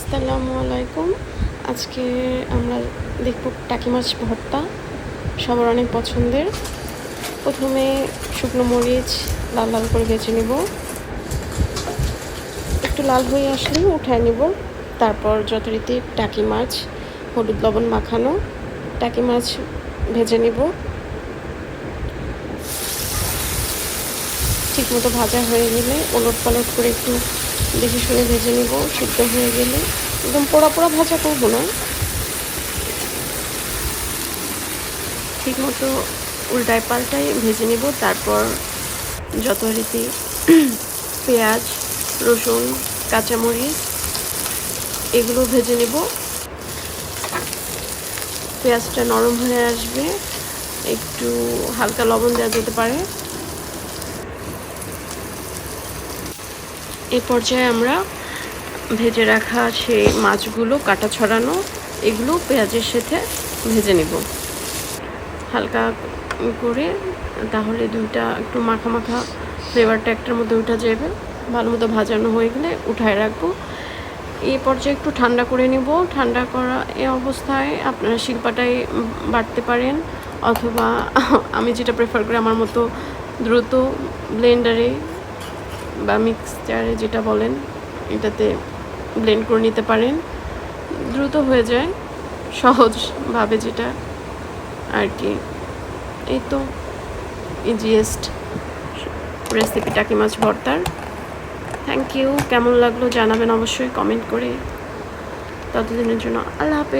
আসসালামু আলাইকুম। আজকে আমরা দেখব টাকি মাছ ভর্তা, সবার অনেক পছন্দের। প্রথমে শুকনো মরিচ লাল লাল করে ভেজে নেব। একটু লাল হয়ে আসলে উঠায় নেব। তারপর যথারীতি টাকি মাছ, হলুদ লবণ মাখানো, টাকি মাছ ভেজে নেব। ঠিকমতো ভাজা হয়ে গেলে ওলট পালট করে একটু দেখে শুনে ভেজে নেব, সিদ্ধ হয়ে গেলে। একদম পোড়া পোড়া ভাজা করব না। ঠিকমতো উল্টায় পাল্টায় ভেজে নেব। তারপর যথারীতি পেঁয়াজ, রসুন, কাঁচামরিচ, এগুলো ভেজে নেব। পেঁয়াজটা নরম হয়ে আসবে। একটু হালকা লবণ দেওয়া যেতে পারে। এ পর্যায়ে আমরা ভেজে রাখা সেই মাছগুলো, কাটা ছড়ানো, এগুলো পেঁয়াজের সাথে ভেজে নেব। হালকা করে, তাহলে দুইটা একটু মাখা মাখা ফ্লেভারটা একটার মধ্যে উঠে যাবে। ভালো মতো ভাজানো হয়ে গেলে উঠায় রাখব। এই পর্যায়ে একটু ঠান্ডা করে নেব। ঠান্ডা করা এ অবস্থায় আপনারা শিল্পাটাই বাটতে পারেন অথবা আমি যেটা প্রেফার করি আমার মতো দ্রুত ব্লেন্ডারে বা মিক্সচারে যেটা বলেন, এটাতে ব্লেন্ড করে নিতে পারেন। দ্রুত হয়ে যায় সহজভাবে যেটা আর কি। এই তো ইজিয়েস্ট রেসিপি টাকি মাছ ভর্তার। থ্যাংক ইউ কেমন লাগল জানাবেন অবশ্যই কমেন্ট করে। ততদিনের জন্য আল্লাহ হাফেজ।